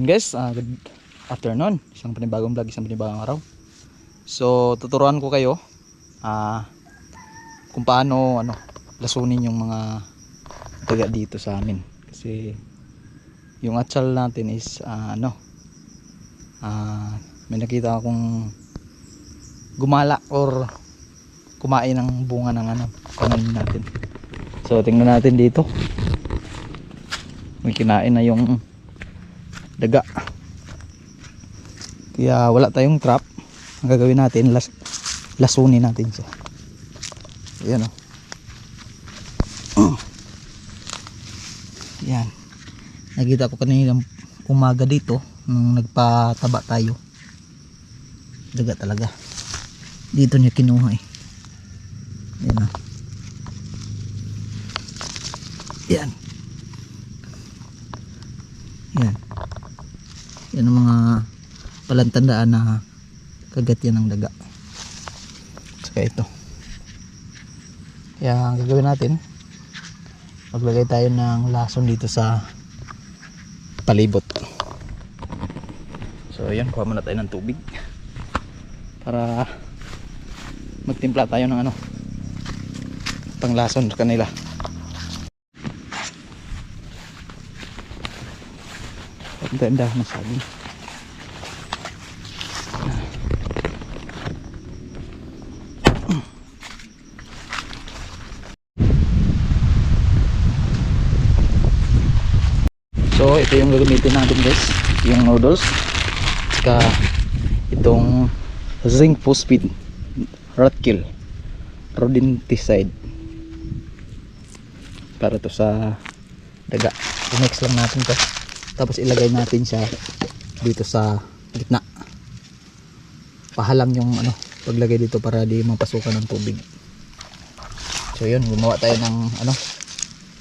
yun guys, ah, good afternoon. Isang panibagong vlog, isang panibagong araw. So tuturuan ko kayo ah kung paano ano lasunin yung mga daga dito sa amin. Kasi yung atsal natin is ah, ano ah, may nakita akong gumala or kumain ng bunga ng ano pananim natin. So tingnan natin dito. May kinain na yung daga. Kaya wala tayong trap. Ang gagawin natin las lasunin natin siya. Ayan o yan nakita ko kanina umaga dito nung nagpataba tayo. Daga talaga. Dito niya kinuha eh. Yan o yan yan yan ang mga palantandaan na kagat yan ng daga. Saka ito. Kaya ang gagawin natin maglagay tayo ng lason dito sa palibot. So yun kuha muna tayo ng tubig para magtimpla tayo ng ano pang lason sa kanila ang ganda ng saging So ito yung gagamitin natin guys. Yung noodles. Saka itong zinc phosphate rat kill. Rodenticide para to sa daga. I-mix lang natin to tapos ilagay natin siya dito sa gitna. Pahalang yung ano paglagay dito para di mapasukan ng tubig. So yun gumawa tayo ng ano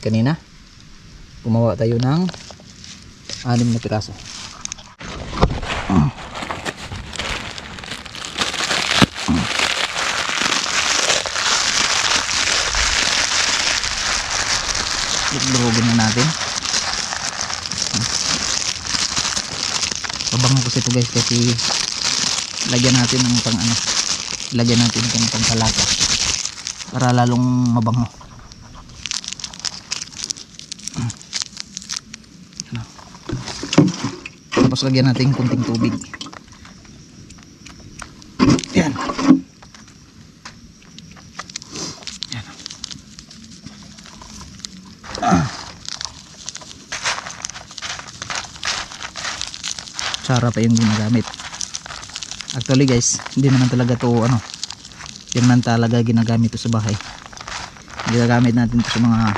kanina. Gumawa tayo ng anim na piraso. Itlogin na natin. Ito guys kasi lagyan natin ng pang ano. Lagyan natin ng pang salata para lalong mabango. Tapos lagyan natin kunting tubig. Sara pa yung ginagamit. Actually guys, hindi naman talaga to ano. Hindi naman talaga ginagamit sa bahay. Ginagamit natin to sa mga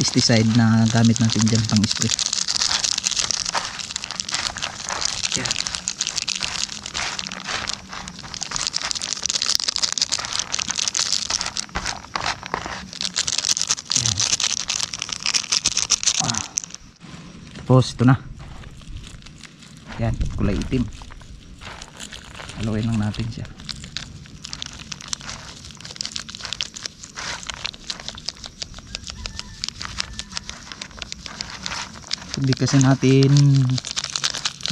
pesticide na gamit natin dyan pang spray. Yan. Yan. Ah. Tapos ito na. Yan, kulay itim. Haluin lang natin siya. Hindi kasi natin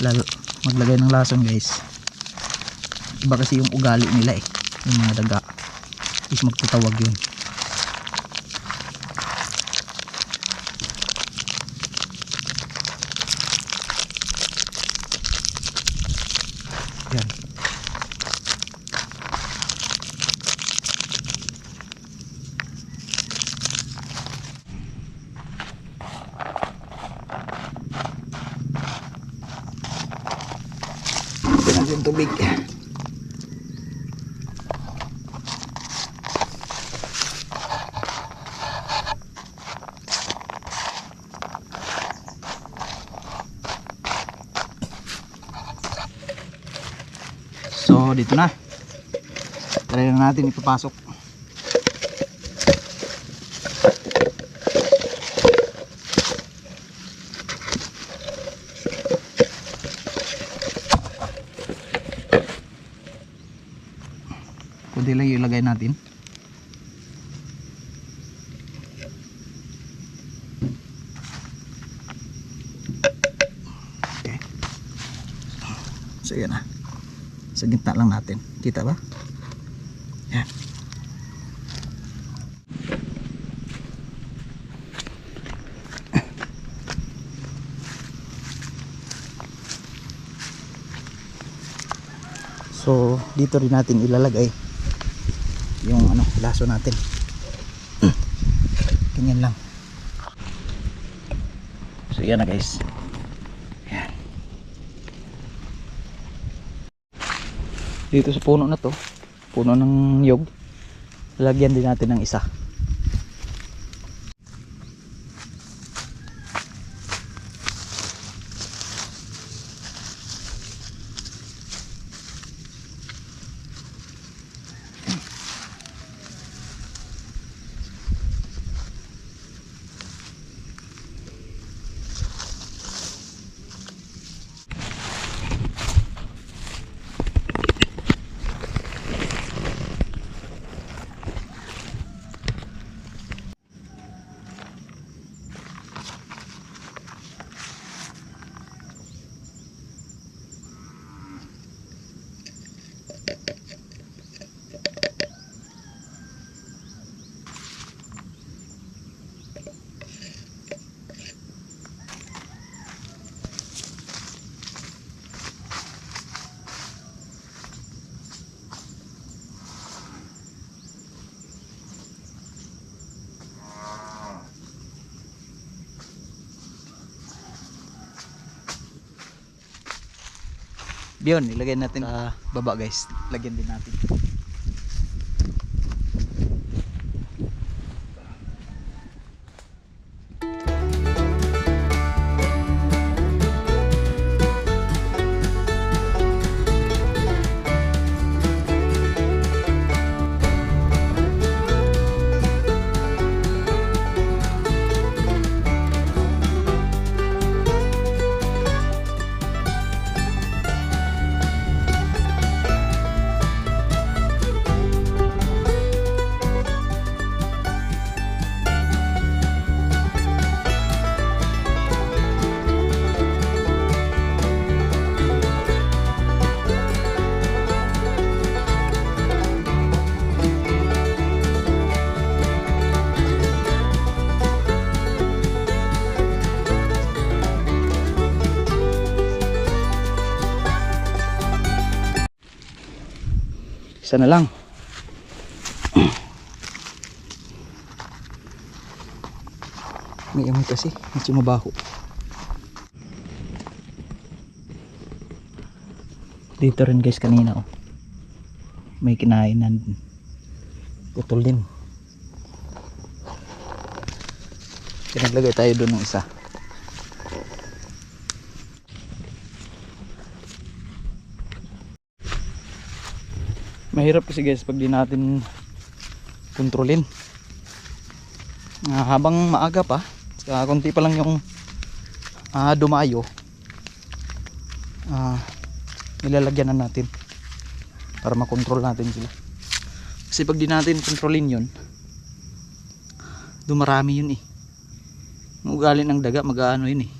lalo, maglagay ng lason guys. Iba kasi yung ugali nila eh. Yung mga daga. Is magtutawag yun. Yan. Ito natin tubig. So, dito na. Try na natin ipapasok. Kunti lang ilagay natin. Okay. So, yan na sa gitna lang natin. Kita ba? Yan. So dito rin natin ilalagay yung ano laso natin. Ganyan lang. So yan na guys dito sa puno na to puno ng yog. Lagyan din natin ng isa Yun, ilagay natin sa baba guys. Lagyan din natin. Isa na lang. May amoy kasi, medyo mabaho. Dito rin guys kanina oh. May kinainan. Putol din. Pinaglagay tayo doon ng isa. Mahirap kasi guys pag di natin kontrolin. Ah, habang maaga pa sa konti pa lang yung ah, dumayo ah nilalagyan na natin para makontrol natin sila. Kasi pag di natin kontrolin yun dumarami yun eh. Ugali ng daga mag ano yun eh.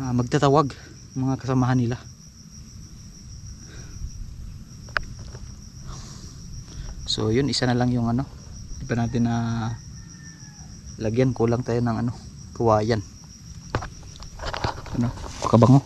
Ah, magtatawag mga kasamahan nila so yun isa na lang yung ano. Di natin na lagyan kulang tayo ng ano kawayan ano kabango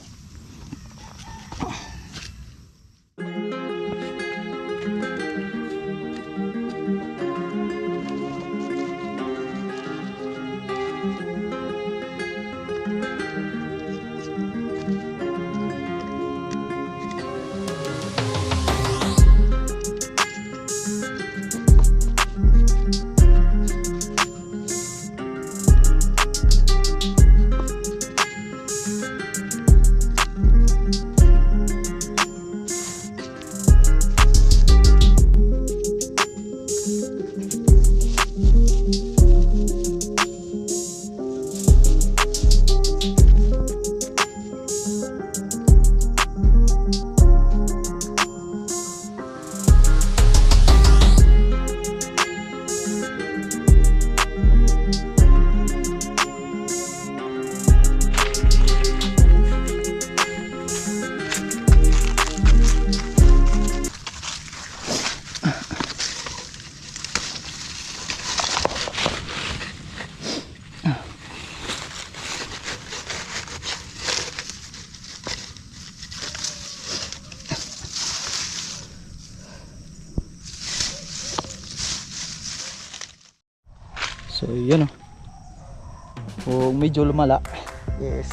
medyo lumala, yes.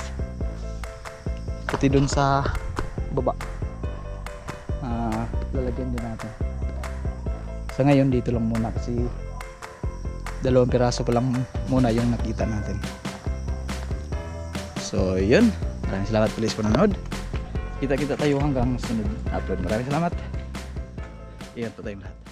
Pati dun sa baba. Ah, lalagyan din natin. Sa ngayon dito lang muna kasi dalawang piraso pa lang muna yung nakita natin. So yun. Maraming salamat please po nanood. Kita-kita tayo hanggang sunod upload. Maraming salamat. Ingat po tayong lahat.